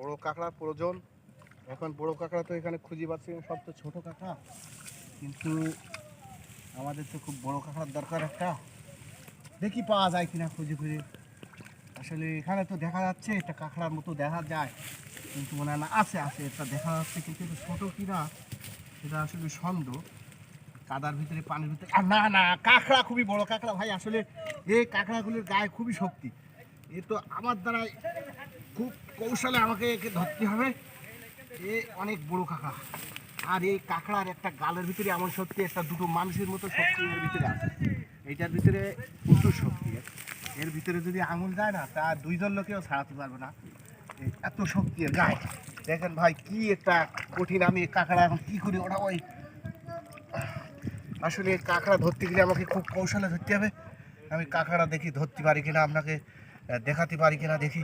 বড় কাঁকড়ার প্রয়োজন। এখন বড় কাঁকড়া তো এখানে খুঁজে পাচ্ছি সব তো ছোটো কাঁকড়া। কিন্তু আমাদের তো খুব বড় কাঁকড়ার দরকার একটা। দেখি পাওয়া যায় কিনা খুঁজে খুঁজে। আসলে এখানে তো দেখা যাচ্ছে এটা কাঁকড়ার মতো দেখা যায়। কিন্তু মনে হয় না, আছে আছে, এটা দেখা যাচ্ছে কিন্তু এটা ছোটো কিনা, সেটা আসলে সন্দেহ। কাদার ভিতরে, পানির ভিতরে। আর না না, কাঁকড়া খুবই বড় কাঁকড়া ভাই, আসলে এই কাঁকড়াগুলির গায়ে খুবই শক্তি। এ তো আমার দ্বারা খুব কৌশলে আমাকে একে ধরতে হবে। এ অনেক বড় কাঁকড়া। আর এই কাঁকড়ার একটা গালের ভিতরে এমন শক্তি, একটা দুটো মানুষের মতো শক্তি এর ভিতরে আছে। এইটার ভিতরে প্রচুর শক্তি। এর। ভিতরে যদি আঙুল যায় না, তা দুইজন লোকেও ছাড়াতে পারবে না। এত শক্তি এর গায়ে। দেখেন ভাই, কি একটা কঠিন আমি কাঁকড়া এখন কী করি ওটা ওই আসলে কাঁকড়া ধরতে গেলে আমাকে খুব কৌশলে ধরতে হবে। আমি কাঁকড়া দেখি ধরতে পারি কিনা আপনাকে দেখাতে পারি কিনা দেখি।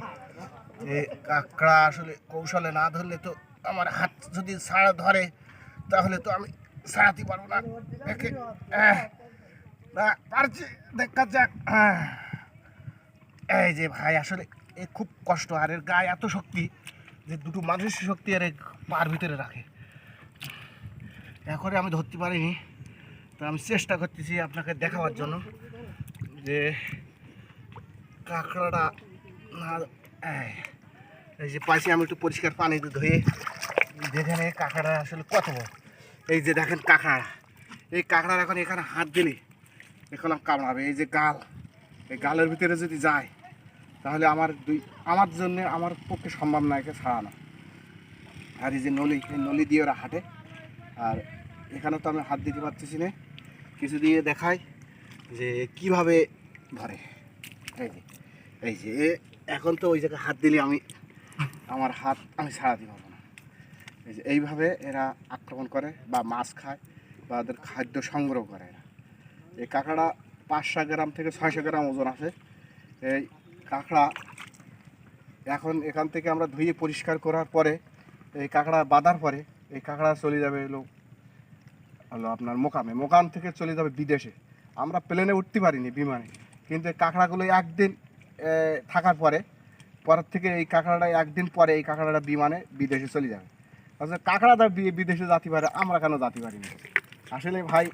যে কাঁকড়া আসলে কৌশলে না ধরলে তো আমার হাত যদি ছাড়া ধরে, তাহলে তো আমি ছাড়াতে পারব না। একে না পারছি দেখা যাক। এই যে ভাই, আসলে এ খুব কষ্ট, আর এর গায়ে এত শক্তি যে দুটো মানুষের শক্তি আর এ পার ভিতরে রাখে। এখন আমি ধরতে পারিনি, তো আমি চেষ্টা করতেছি আপনাকে দেখাবার জন্য যে কাঁকড়াটা এই, যে পাইছি আমি একটু পরিষ্কার পানিতে ধুয়ে যেখানে কাঁকড়া আসলে কত এই যে দেখেন কাঁকড়া এই কাঁকড়ার এখন এখানে হাত দিলে এখন কামড়াবে। এই যে গাল এই গালের ভিতরে যদি যায় তাহলে আমার দুই আমার জন্য আমার পক্ষে সম্ভব না একে ছাড়ানো। আর এই যে নলি এই নলি দিয়ে ওরা হাঁটে। আর এখানে তো আমি হাত দিতে পারতেছি না। কিছু দিয়ে দেখাই যে কীভাবে ধরে। এই যে এই যে এখন তো ওই জায়গায় হাত দিলে আমি, আমার হাত আমি ছাড়াতে পারব না। এই যে, এইভাবে এরা আক্রমণ করে বা মাছ খায় বা ওদের খাদ্য সংগ্রহ করে এরা। এই কাঁকড়া পাঁচশো গ্রাম থেকে ছয়শো গ্রাম ওজন আছে। এই কাঁকড়া এখন এখান থেকে আমরা ধুয়ে পরিষ্কার করার পরে, এই কাঁকড়া বাঁধার পরে, এই কাঁকড়া চলে যাবে হলো হলো আপনার মোকামে। মোকাম থেকে চলে যাবে বিদেশে। আমরা প্লেনে উঠতে পারিনি বিমানে। কিন্তু কাঁকড়াগুলো একদিন থাকার পরে, পরের থেকে এই কাঁকড়াটা একদিন পরে এই কাঁকড়াটা বিমানে বিদেশে চলে যাবে। কাঁকড়াটা বি- বিদেশে যেতে পারে আমরা কেন যেতে পারিনি আসলে ভাই,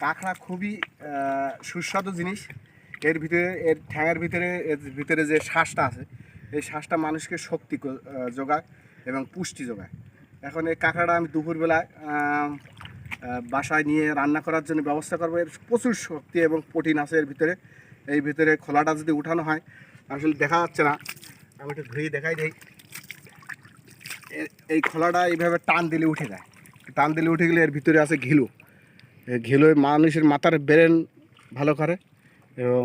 কাঁকড়া খুবই সুস্বাদু জিনিস। এর ভিতরে, এর ঠ্যাঙের ভিতরে, এর ভিতরে যে শ্বাসটা আছে, এই শ্বাসটা মানুষকে শক্তি যোগায় এবং পুষ্টি যোগায়। এখন এই কাঁকড়াটা আমি দুপুরবেলায় বাসায় নিয়ে রান্না করার জন্য ব্যবস্থা করব। এর প্রচুর শক্তি এবং প্রোটিন আছে এর ভিতরে। এই ভিতরে খোলাটা যদি উঠানো হয়, আসলে দেখা যাচ্ছে না। আমি একটু ধুয়ে দেখাই দিই। এই খোলাটা এইভাবে টান দিলে উঠে যায়। টান দিলে উঠে গেলে এর ভিতরে আছে ঘিলু। ঘিলু মানুষের মাথার ব্রেন ভালো করে এবং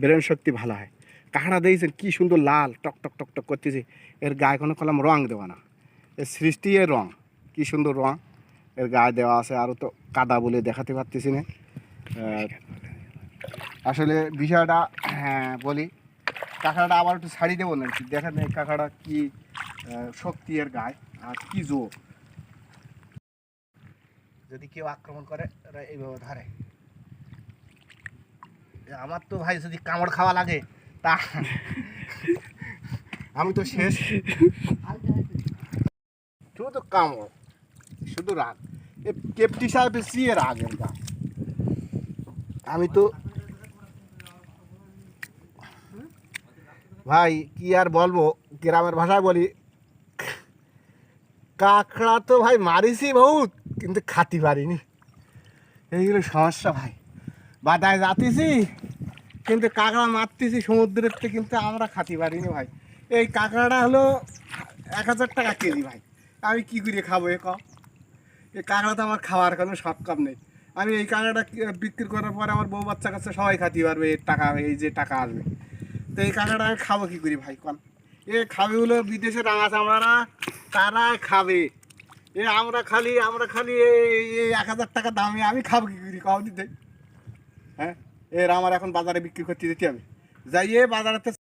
ব্রেন শক্তি ভালো হয়। কাঁকড়া দিয়েছেন কি সুন্দর লাল, টক টক টক টক করতেছে। এর গায়ে কোনো কলম রং দেওয়া না। এর সৃষ্টি এর রং। কি সুন্দর রং। এর গায়ে দেওয়া আছে, আরও তো কাদা বলে দেখাতে পারতেছি না। আসলে বিষয়টা হ্যাঁ বলি, কাঁকড়াটা আবার একটু ছাড়ি দেবো না দেখেন নেই কাঁকড়া কি শক্তি এর গায়ে আর কি জোর। যদি কেউ আক্রমণ করে এইভাবে ধরে। আমার তো ভাই যদি কামড় খাওয়া লাগে, তা আমি তো শেষ। শুধু তো কামড়, শুধু রাগ। কেপটি সাহেব সিয়ে রাগের গা আমি তো ভাই, কি আর বলব? গ্রামের ভাষায় বলি, কাঁকড়া তো ভাই মারিছি বহুত, কিন্তু খাতি পারিনি। এইগুলো সমস্যা ভাই। বাদায় যাতেছি কিন্তু কাঁকড়া মারতেছি সমুদ্রের থেকে, কিন্তু আমরা খাতি পারিনি ভাই। এই কাঁকড়াটা হলো এক হাজার টাকা কেজি ভাই। আমি কি করে খাব এ ক এই কাঁকড়া তো আমার খাওয়ার কোনো কাম নেই। আমি এই কাঁকড়াটা বিক্রি করার পরে আমার বউ বাচ্চা কাছে সবাই খাতি পারবে, এর টাকা, এই যে টাকা আসবে। তো এই কাঁকড়াটা আমি খাব কী করি ভাই, কন? এ খাবে হলো বিদেশে রাঙা চামড়ারা তারা খাবে। এ আমরা খালি আমরা খালি এই এক হাজার টাকা দামে, আমি খাব কী করি খাওয়া দিতে। হ্যাঁ? এর আমার এখন বাজারে বিক্রি করতে দিতে হবে। যাইয়ে বাজারেতে